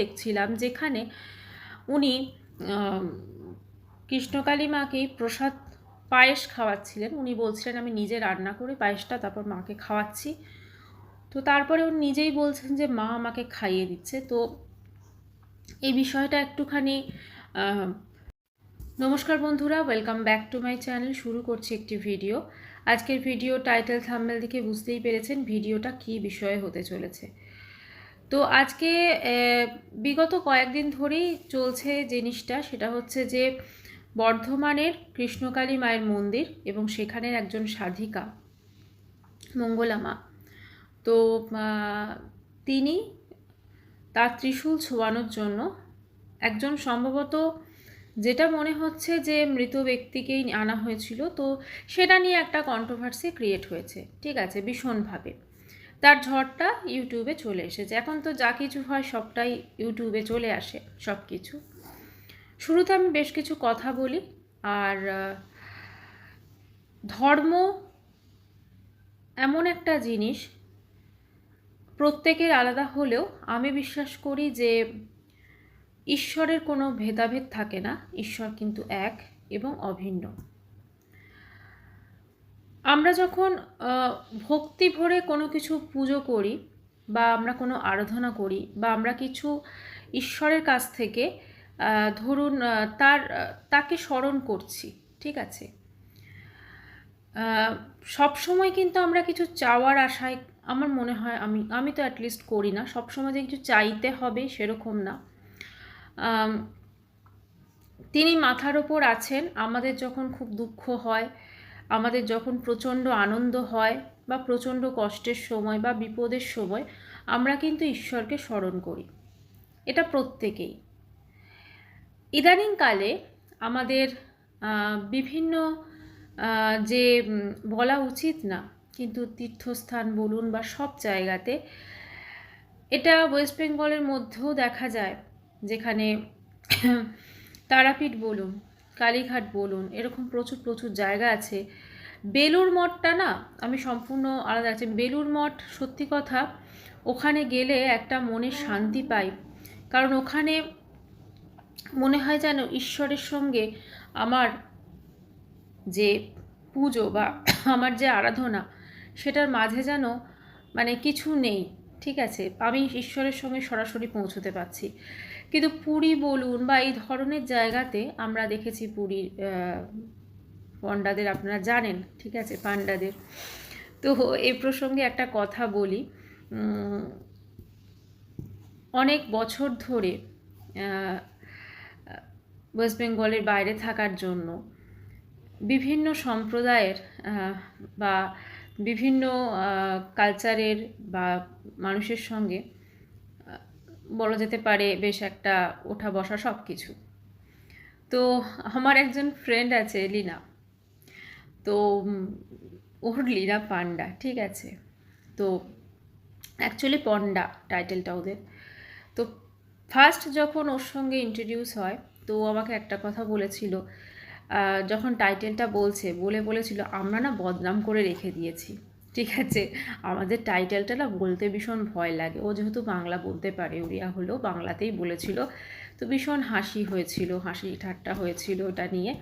দেখছিলাম যেখানে উনি কৃষ্ণকালী মাকে প্রসাদ পায়েস খাওয়াচ্ছিলেন। উনি বলছিলেন, আমি নিজে রান্না করে পায়েসটা, তারপর মাকে খাওয়াচ্ছি। তো তারপরে উনি নিজেই বলছেন যে, মা আমাকে খাইয়ে দিচ্ছে। তো এই বিষয়টা একটুখানি নমস্কার বন্ধুরা welcome back to my channel শুরু করছি একটি ভিডিও আজকের ভিডিও টাইটেল থাম্বেল দেখে বুঝতেই পেরেছেন ভিডিওটা কী বিষয়ে হতে চলেছে। তো আজকে বিগত কয়েকদিন ধরেই চলছে জিনিসটা, সেটা হচ্ছে যে বর্ধমানের কৃষ্ণকালী মায়ের মন্দির এবং সেখানের একজন সাধিকা, মঙ্গলা মা। তো তিনি তার ত্রিশূল ছোঁয়ানোর জন্য একজন সম্ভবত যেটা মনে হচ্ছে যে মৃত ব্যক্তিকেই আনা হয়েছিল, তো সেটা নিয়ে একটা কন্ট্রোভার্সি ক্রিয়েট হয়েছে, ঠিক আছে? ভীষণভাবে। তার ঝড়টা ইউটিউবে চলে এসেছে। এখন তো যা কিছু হয় সবটাই ইউটিউবে চলে আসে সব কিছু শুরুতে আমি বেশ কিছু কথা বলি আর ধর্ম এমন একটা জিনিস, প্রত্যেকের আলাদা হলেও আমি বিশ্বাস করি যে ঈশ্বরের কোনো ভেদাভেদ থাকে না। ঈশ্বর কিন্তু এক এবং অভিন্ন। আমরা যখন ভক্তি ভরে কোনো কিছু পুজো করি বা আমরা কোনো আরাধনা করি বা আমরা কিছু ঈশ্বরের কাছ থেকে ধরুন তার তাকে স্মরণ করছি, ঠিক আছে? সব সময় কিন্তু আমরা কিছু চাওয়ার আশায়, আমার মনে হয়, আমি আমি তো অ্যাটলিস্ট করি না সব সময় যে কিছু চাইতে হবে সেরকম না। তিনি মাথার ওপর আছেন, আমাদের যখন খুব দুঃখ হয় আমাদের যখন প্রচণ্ড আনন্দ হয় বা প্রচণ্ড কষ্টের সময় বা বিপদের সময়, আমরা কিন্তু ঈশ্বরকে স্মরণ করি। এটা প্রত্যেকেই। ইদানিংকালে আমাদের বিভিন্ন যে বলা উচিত না, কিন্তু তীর্থস্থান বলুন বা সব জায়গাতে, এটা ওয়েস্ট বেঙ্গলের মধ্যেও দেখা যায়, যেখানে তারাপীঠ বলুন কালীঘাট বলুন, এরকম প্রচুর প্রচুর জায়গা আছে। বেলুর মঠটা না, আমি সম্পূর্ণ আলাদা আছে। বেলুর মঠ, সত্যি কথা, ওখানে গেলে একটা মনে শান্তি পাই। কারণ ওখানে মনে হয় যেন ঈশ্বরের সঙ্গে আমার যে পুজো বা আমার যে আরাধনা, সেটার মাঝে যেন মানে কিছু নেই, ঠিক আছে? আমি ঈশ্বরের সঙ্গে সরাসরি পৌঁছতে পারছি। কিন্তু পুরী বলুন বা এই ধরনের জায়গাতে আমরা দেখেছি পুরীর পণ্ডাদের, আপনারা জানেন, ঠিক আছে, পাণ্ডাদের। তো এই প্রসঙ্গে একটা কথা বলি অনেক বছর ধরে ওয়েস্ট বেঙ্গলের বাইরে থাকার জন্য বিভিন্ন সম্প্রদায়ের বা বিভিন্ন কালচারের বা মানুষের সঙ্গে বলা যেতে পারে বেশ একটা ওঠা বসা সব কিছু তো আমার একজন ফ্রেন্ড আছে লীনা। তো ওর লীনা পান্ডা, ঠিক আছে? তো অ্যাকচুয়ালি পন্ডা টাইটেলটা ওদের। তো ফার্স্ট যখন ওর সঙ্গে ইন্ট্রোডিউস হয়, তো আমাকে একটা কথা বলেছিল। যখন টাইটেলটা বলছে, বলে বলেছিল, আমরা না বদনাম করে রেখে দিয়েছি। ঠিক আছে? আমাদের টাইটেলটা না বলতে ভীষণ ভয় লাগে। ও যেহেতু বাংলা বলতে পারে, উড়িয়া হলেও বাংলাতেই বলেছিল। তো ভীষণ হাসি হয়েছিল, হাসি ঠাট্টা হয়েছিল এটা নিয়ে।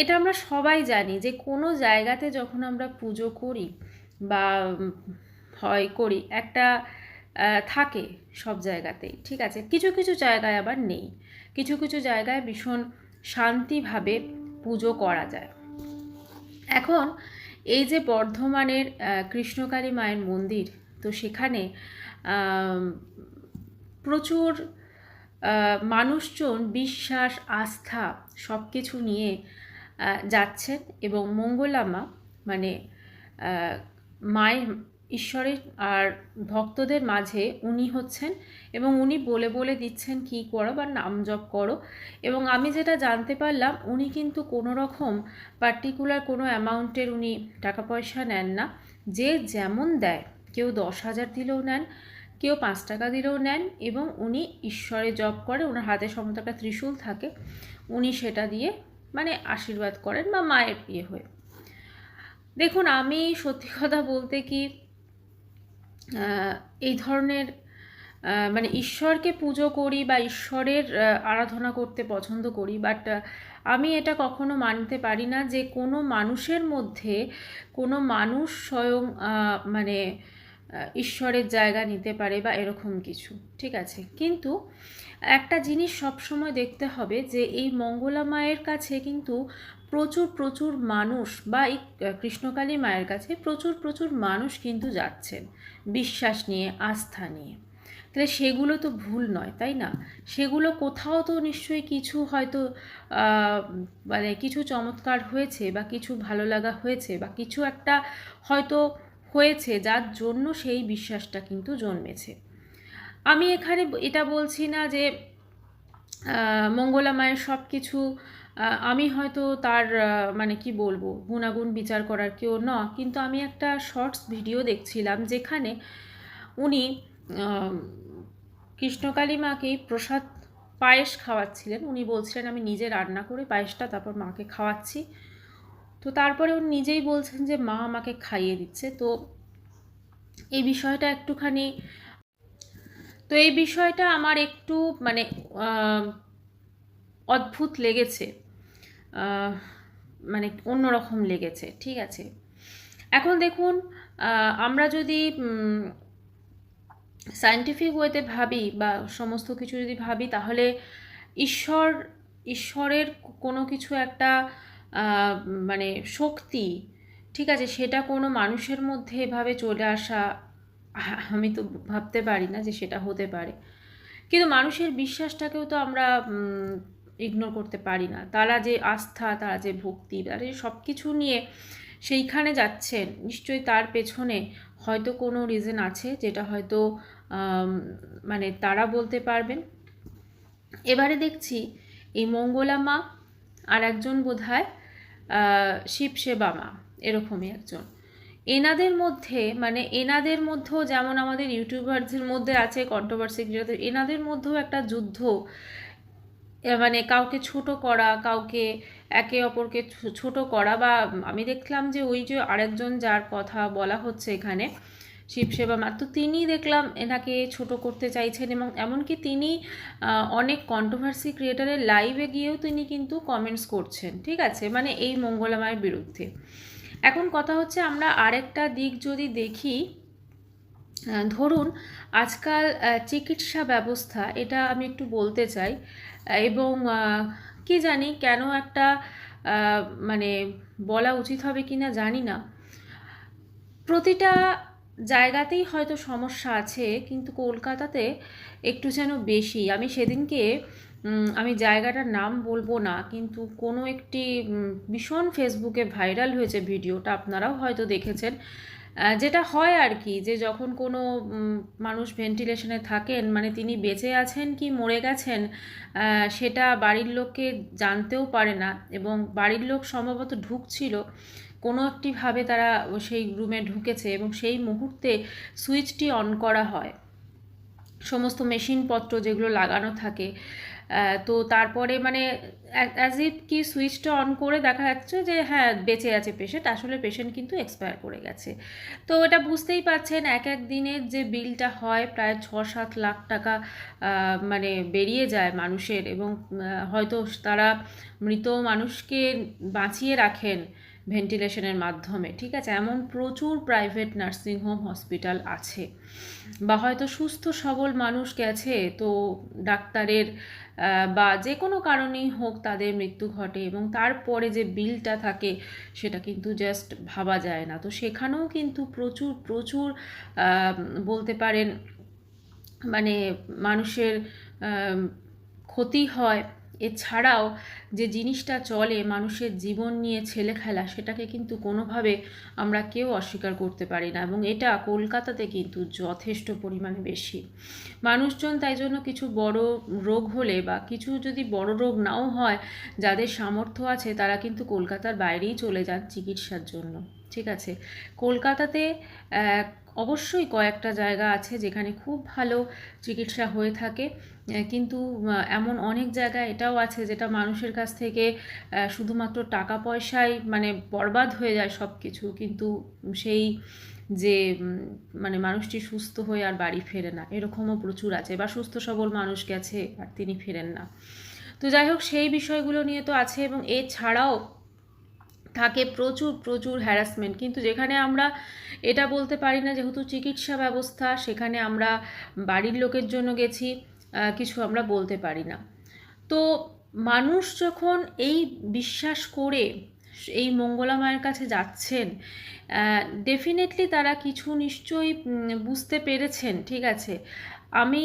এটা আমরা সবাই জানি যে কোনো জায়গাতে যখন আমরা পুজো করি বা হয় করি, একটা থাকে সব জায়গাতেই, ঠিক আছে? কিছু কিছু জায়গায় আবার নেই। কিছু কিছু জায়গায় ভীষণ শান্তিভাবে পুজো করা যায়। এখন এই যে বর্ধমানের কৃষ্ণকালী মায়ের মন্দির, তো সেখানে প্রচুর মানুষজন, বিশ্বাস, আস্থা সব কিছু নিয়ে যাচ্ছেন এবং মঙ্গলামা মানে মায়ের ঈশ্বরের আর ভক্তদের মাঝে উনি হচ্ছেন এবং উনি বলে বলে দিচ্ছেন কী করো বা নাম জপ করো। এবং আমি যেটা জানতে পারলাম, উনি কিন্তু কোনো রকম পার্টিকুলার কোনো অ্যামাউন্টের উনি টাকা পয়সা নেন না। যে যেমন দেয়, কেউ দশ হাজার দিলেও নেন, কেউ পাঁচ টাকা দিলেও নেন এবং উনি ঈশ্বরে জপ করে, ওনার হাতে সমত একটা ত্রিশূল থাকে, উনি সেটা দিয়ে মানে আশীর্বাদ করেন বা মায়ের ইয়ে হয়ে। দেখুন, আমি সত্যি কথা বলতে কি এই ধরনের মানে ঈশ্বরকে পুজো করি বা ঈশ্বরের আরাধনা করতে পছন্দ করি বাট আমি এটা কখনো মানতে পারি না যে কোনো মানুষের মধ্যে কোনো মানুষ স্বয়ং মানে ঈশ্বরের জায়গা নিতে পারে বা এরকম কিছু, ঠিক আছে? কিন্তু একটা জিনিস সবসময় দেখতে হবে যে এই মঙ্গলা মায়ের কাছে কিন্তু প্রচুর প্রচুর মানুষ বা এই কৃষ্ণকালী মায়ের কাছে প্রচুর প্রচুর মানুষ কিন্তু যাচ্ছেন। বিশ্বাস নিয়ে, আস্থা নিয়ে। তাহলে সেগুলো তো ভুল নয়, তাই না? সেগুলো কোথাও তো নিশ্চয়ই কিছু হয়তো মানে কিছু চমৎকার হয়েছে বা কিছু ভালো লাগা হয়েছে বা কিছু একটা হয়তো হয়েছে যার জন্য সেই বিশ্বাসটা কিন্তু জন্মেছে। আমি এখানে এটা বলছি না যে মঙ্গলা মায়ের সব কিছু আমি হয়তো তার মানে কি বলব, গুণাগুণ বিচার করার কেউ ন, কিন্তু আমি একটা শর্টস ভিডিও দেখছিলাম যেখানে উনি কৃষ্ণকালী মাকে প্রসাদ পায়েস খাওয়াচ্ছিলেন। উনি বলছিলেন, আমি নিজে রান্না করে পায়েসটা তারপর মাকে খাওয়াচ্ছি। তো তারপরে উনি নিজেই বলছেন যে, মা আমাকে খাইয়ে দিচ্ছে। তো এই বিষয়টা একটুখানি, তো এই বিষয়টা আমার একটু মানে অদ্ভুত লেগেছে। মানে অন্যরকম লেগেছে, ঠিক আছে? এখন দেখুন আমরা যদি সায়েন্টিফিক ওয়েতে ভাবি বা সমস্ত কিছু যদি ভাবি, তাহলে ঈশ্বর, ঈশ্বরের কোনো কিছু একটা মানে শক্তি, ঠিক আছে? সেটা কোনো মানুষের মধ্যে এভাবে চলে আসা, আমি তো ভাবতে পারি না যে সেটা হতে পারে। কিন্তু মানুষের বিশ্বাসটাকেও তো আমরা ইগনোর করতে পারি না। তারা যে আস্থা, তারা যে ভক্তি, তারা যে সব কিছু নিয়ে সেইখানে যাচ্ছেন, নিশ্চয়ই তার পেছনে হয়তো কোনো রিজন আছে যেটা হয়তো মানে তারা বলতে পারবেন। এবারে দেখছি এই মঙ্গলা মা আর একজন বোধ হয় শিব সেবা মা এরকমই একজন। এনাদের মধ্যে মানে এনাদের মধ্যেও যেমন আমাদের ইউটিউবারদের মধ্যে আছে কন্ট্রোভার্সি এনাদের মধ্যেও একটা যুদ্ধ মানে কাউকে ছোট করা, কাউকে একে অপরকে ছোট করা বা আমি দেখলাম যে ওই যে আরেকজন যার কথা বলা হচ্ছে এখানে শিবসেবা মা, তো তিনি দেখলাম এনাকে ছোট করতে চাইছেন এবং এমনকি তিনি অনেক কন্ট্রোভার্সি ক্রিয়েটারের লাইভে গিয়েও তিনি কিন্তু কমেন্টস করছেন, ঠিক আছে? মানে এই মঙ্গলামায়ের বিরুদ্ধে। এখন কথা হচ্ছে আমরা আরেকটা দিক যদি দেখি ধরুন আজকাল চিকিৎসা ব্যবস্থা, এটা আমি একটু বলতে চাই এবং কি জানি কেন একটা মানে বলা উচিত হবে কি না জানি না। প্রতিটা জায়গাতেই হয়তো সমস্যা আছে, কিন্তু কলকাতাতে একটু যেন বেশি। আমি সেদিনকে আমি জায়গাটার নাম বলব না, কিন্তু কোনো একটি ভীষণ ফেসবুকে ভাইরাল হয়েছে ভিডিওটা, আপনারাও হয়তো দেখেছেন। যেটা হয় আর কি, যে যখন কোনো মানুষ ভেন্টিলেশনে থাকেন মানে তিনি বেঁচে আছেন কি মরে গেছেন সেটা বাড়ির লোককে জানতেও পারে না এবং বাড়ির লোক সম্ভবত ঢুকছিল, কোনো একটিভাবে তারা সেই রুমে ঢুকেছে এবং সেই মুহূর্তে সুইচটি অন করা হয়। সমস্ত মেশিনপত্র যেগুলো লাগানো থাকে তো তারপরে মানে অ্যাজ ইফ কি সুইচটা অন করে দেখা যাচ্ছে যে হ্যাঁ বেঁচে আছে পেশেন্ট আসলে পেশেন্ট কিন্তু এক্সপায়ার করে গেছে। তো এটা বুঝতেই পারছেন, এক এক দিনের যে বিলটা হয় প্রায় ছ সাত লাখ টাকা মানে বেরিয়ে যায় মানুষের এবং হয়তো তারা মৃত মানুষকে বাঁচিয়ে রাখেন। ভেন্টিলেশনের মাধ্যমে, ঠিক আছে? এমন প্রচুর প্রাইভেট নার্সিংহোম হসপিটাল আছে। বা হয়তো সুস্থ সবল মানুষ গেছে, তো ডাক্তারের বা যে কোনো কারণেই হোক তাদের মৃত্যু ঘটে এবং তারপরে যে বিলটা থাকে সেটা কিন্তু জাস্ট ভাবা যায় না। তো সেখানেও কিন্তু প্রচুর প্রচুর বলতে পারেন মানে মানুষের ক্ষতি হয়। এছাড়াও যে জিনিসটা চলে মানুষের জীবন নিয়ে ছেলে খেলা সেটাকে কিন্তু কোনোভাবে আমরা কেউ অস্বীকার করতে পারি না এবং এটা কলকাতাতে কিন্তু যথেষ্ট পরিমাণে বেশি। মানুষজন তাই জন্য কিছু বড় রোগ হলে বা কিছু যদি বড় রোগ নাও হয়, যাদের সামর্থ্য আছে, তারা কিন্তু কলকাতার বাইরেই চলে যান চিকিৎসার জন্য। ঠিক আছে? কলকাতাতে অবশ্যই কয়েকটা জায়গা আছে যেখানে খুব ভালো চিকিৎসা হয়ে থাকে। কিন্তু এমন অনেক জায়গা এটাও আছে যেটা মানুষের কাছ থেকে শুধুমাত্র টাকা পয়সায় মানে বরবাদ হয়ে যায় সব কিছু কিন্তু সেই যে মানে মানুষটি সুস্থ হয়ে আর বাড়ি ফেরে না। এরকমও প্রচুর আছে বা সুস্থ সবল মানুষ গেছে আর তিনি ফেরেন না। তো যাই হোক, সেই বিষয়গুলো নিয়ে তো আছে এবং এছাড়াও থাকে, প্রচুর প্রচুর হ্যারাসমেন্ট কিন্তু যেখানে আমরা এটা বলতে পারি না, যেহেতু চিকিৎসা ব্যবস্থা, সেখানে আমরা বাড়ির লোকের জন্য গেছি কিছু আমরা বলতে পারি না। তো মানুষ যখন এই বিশ্বাস করে, এই মঙ্গলা মায়ের কাছে যাচ্ছেন ডেফিনেটলি তারা কিছু নিশ্চয়ই বুঝতে পেরেছেন, ঠিক আছে? আমি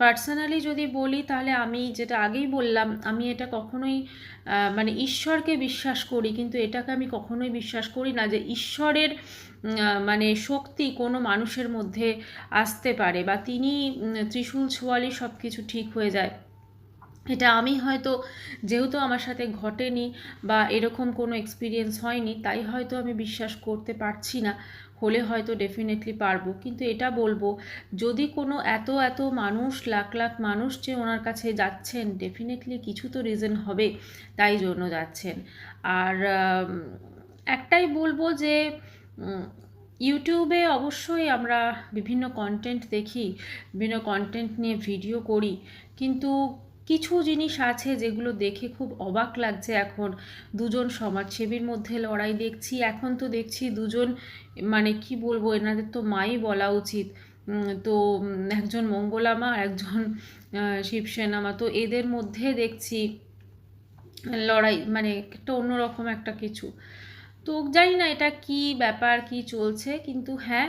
পার্সোনালি যদি বলি, তাহলে আমি যেটা আগেই বললাম, আমি এটা কখনোই মানে ঈশ্বরকে বিশ্বাস করি, কিন্তু এটাকে আমি কখনোই বিশ্বাস করি না যে ঈশ্বরের মানে শক্তি কোনো মানুষের মধ্যে আসতে পারে বা তিনি ত্রিশূল ছোয়ালি সব কিছু ঠিক হয়ে যায়। এটা আমি হয়তো যেহেতু আমার সাথে ঘটেনি বা এরকম কোনো এক্সপিরিয়েন্স হয়নি, তাই হয়তো আমি বিশ্বাস করতে পারছি না। হলে হয়তো ডেফিনেটলি পারব। কিন্তু এটা বলব, যদি কোনো এত এত মানুষ, লাখ লাখ মানুষ যে ওনার কাছে যাচ্ছেন ডেফিনেটলি কিছু তো রিজন হবে তাই জন্য যাচ্ছেন। আর একটাই বলব যে ইউটিউবে অবশ্যই আমরা বিভিন্ন কন্টেন্ট দেখি, বিভিন্ন কন্টেন্ট নিয়ে ভিডিও করি। কিন্তু কিছু জিনিস আছে যেগুলো দেখে খুব অবাক লাগছে এখন। দুজন সমাজসেবীর মধ্যে লড়াই দেখছি এখন তো দেখছি দুজন মানে কি বলব এনাদের তো মাই বলা উচিত। তো একজন মঙ্গলা মা একজন আহ, শিবসেনা মা তো এদের মধ্যে দেখছি লড়াই মানে একটা অন্যরকম একটা কিছু। তো জানি না এটা কি ব্যাপার কি চলছে কিন্তু হ্যাঁ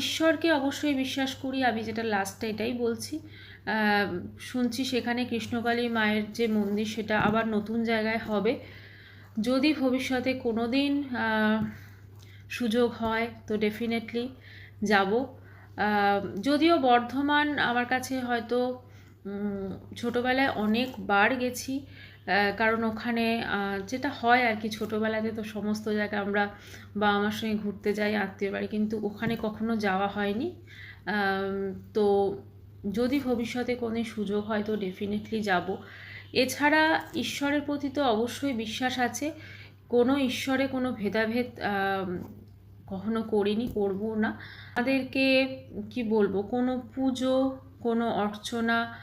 ঈশ্বরকে অবশ্যই বিশ্বাস করি আমি যেটা লাস্টে এটাই বলছি। শুনছি সেখানে কৃষ্ণকালী মায়ের যে মন্দির সেটা আবার নতুন জায়গায় হবে। যদি ভবিষ্যতে কোনো দিন সুযোগ হয়, তো ডেফিনেটলি যাব। যদিও বর্ধমান আমার কাছে হয়তো ছোটোবেলায় অনেকবার গেছি কারণ ওখানে যেটা হয় আর কি, ছোটোবেলাতে তো সমস্ত জায়গায় আমরা বাবা মার সঙ্গে ঘুরতে যাই, আত্মীয় বাড়ি, কিন্তু ওখানে কখনো যাওয়া হয়নি। তো যদি ভবিষ্যতে কোনো সুযোগ হয় তো ডেফিনেটলি যাব। এছাড়া ঈশ্বরের প্রতি তো অবশ্যই বিশ্বাস আছে। কোনো ঈশ্বরে কোনো ভেদাভেদ কখনো করিনি, করব না। তাদেরকে কি বলব? কোনো পুজো, কোনো অর্চনা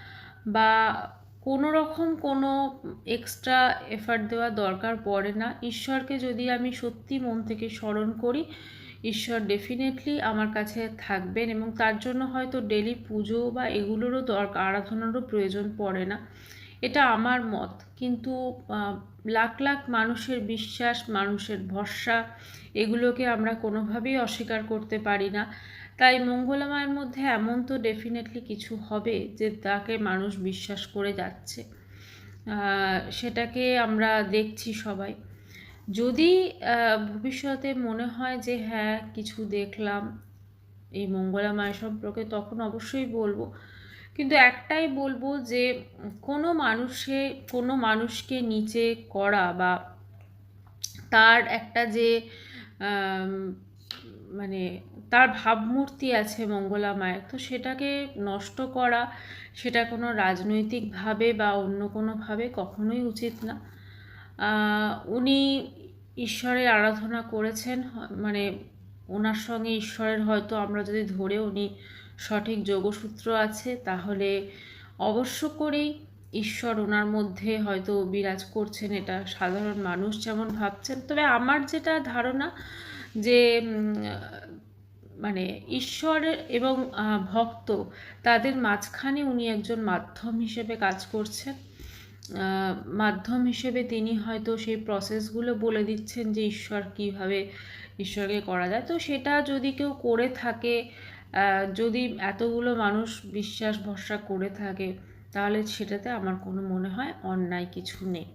বা কোনো রকম কোনো এক্সট্রা এফার্ট দেওয়ার দরকার পড়ে না। ঈশ্বরকে যদি আমি সত্যি মন থেকে স্মরণ করি ঈশ্বর ডেফিনেটলি আমার কাছে থাকবেন এবং তার জন্য হয়তো ডেলি পুজো বা এগুলোরও দরকার, আরাধনারও প্রয়োজন পড়ে না। এটা আমার মত। কিন্তু লাখ লাখ মানুষের বিশ্বাস, মানুষের ভরসা, এগুলোকে আমরা কোনোভাবেই অস্বীকার করতে পারি না। তাই মঙ্গলা মায়ের মধ্যে এমন তো ডেফিনেটলি কিছু হবে যে, তাকে মানুষ বিশ্বাস করে যাচ্ছে। সেটাকে আমরা দেখছি সবাই। যদি ভবিষ্যতে মনে হয় যে হ্যাঁ কিছু দেখলাম, এই মঙ্গলা মায়ের সম্পর্কে, তখন অবশ্যই বলব। কিন্তু একটাই বলব যে, কোনো মানুষে, কোনো মানুষকে নিচে করা বা তার একটা যে মানে তার ভাবমূর্তি আছে মঙ্গলা মায়ের, তো সেটাকে নষ্ট করা, সেটা কোনো রাজনৈতিকভাবে বা অন্য কোনোভাবে কখনোই উচিত না। উনি ঈশ্বরের আরাধনা করেছেন মানে ওনার সঙ্গে ঈশ্বরের হয়তো আমরা যদি ধরে উনি সঠিক যোগসূত্র আছে, তাহলে অবশ্য করেই ঈশ্বর ওনার মধ্যে হয়তো বিরাজ করছেন এটা সাধারণ মানুষ যেমন ভাবছেন। তবে আমার যেটা ধারণা যে মানে ঈশ্বর এবং ভক্ত তাদের মাঝখানে উনি একজন মাধ্যম হিসেবে কাজ করছেন। মাধ্যম হিসেবে তিনি হয়তো সেই প্রসেসগুলো বলে দিচ্ছেন যে ঈশ্বর কীভাবে ঈশ্বরকে করা যায়। তো সেটা যদি কেউ করে থাকে যদি এতগুলো মানুষ বিশ্বাস ভরসা করে থাকে, তাহলে সেটাতে আমার কোনো মনে হয় অন্যায় কিছু নেই।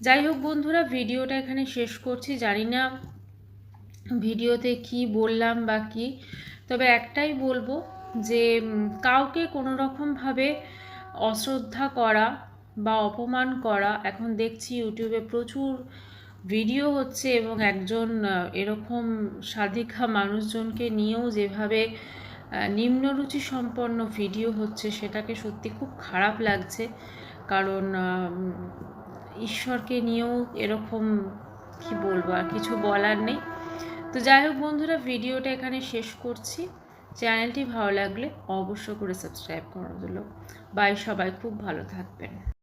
যাই হোক বন্ধুরা, ভিডিওটা এখানে শেষ করছি। জানি না ভিডিওতে কি বললাম বা কি, তবে একটাই বলব যে কাউকে কোনো রকমভাবে অশ্রদ্ধা করা বা অপমান করা, এখন দেখছি ইউটিউবে প্রচুর ভিডিও হচ্ছে এবং একজন এরকম সাধিকা মানুষজনকে নিয়েও যেভাবে নিম্নরুচি সম্পন্ন ভিডিও হচ্ছে, সেটাকে সত্যি খুব খারাপ লাগছে। কারণ ঈশ্বরকে নিয়েও এরকম কি বলব, আর কিছু বলার নেই। তো যাই হোক বন্ধুরা, ভিডিওটা এখানে শেষ করছি। চ্যানেলটি ভালো লাগলে অবশ্য করে সাবস্ক্রাইব করে দিল বাই সবাই, খুব ভালো থাকবেন।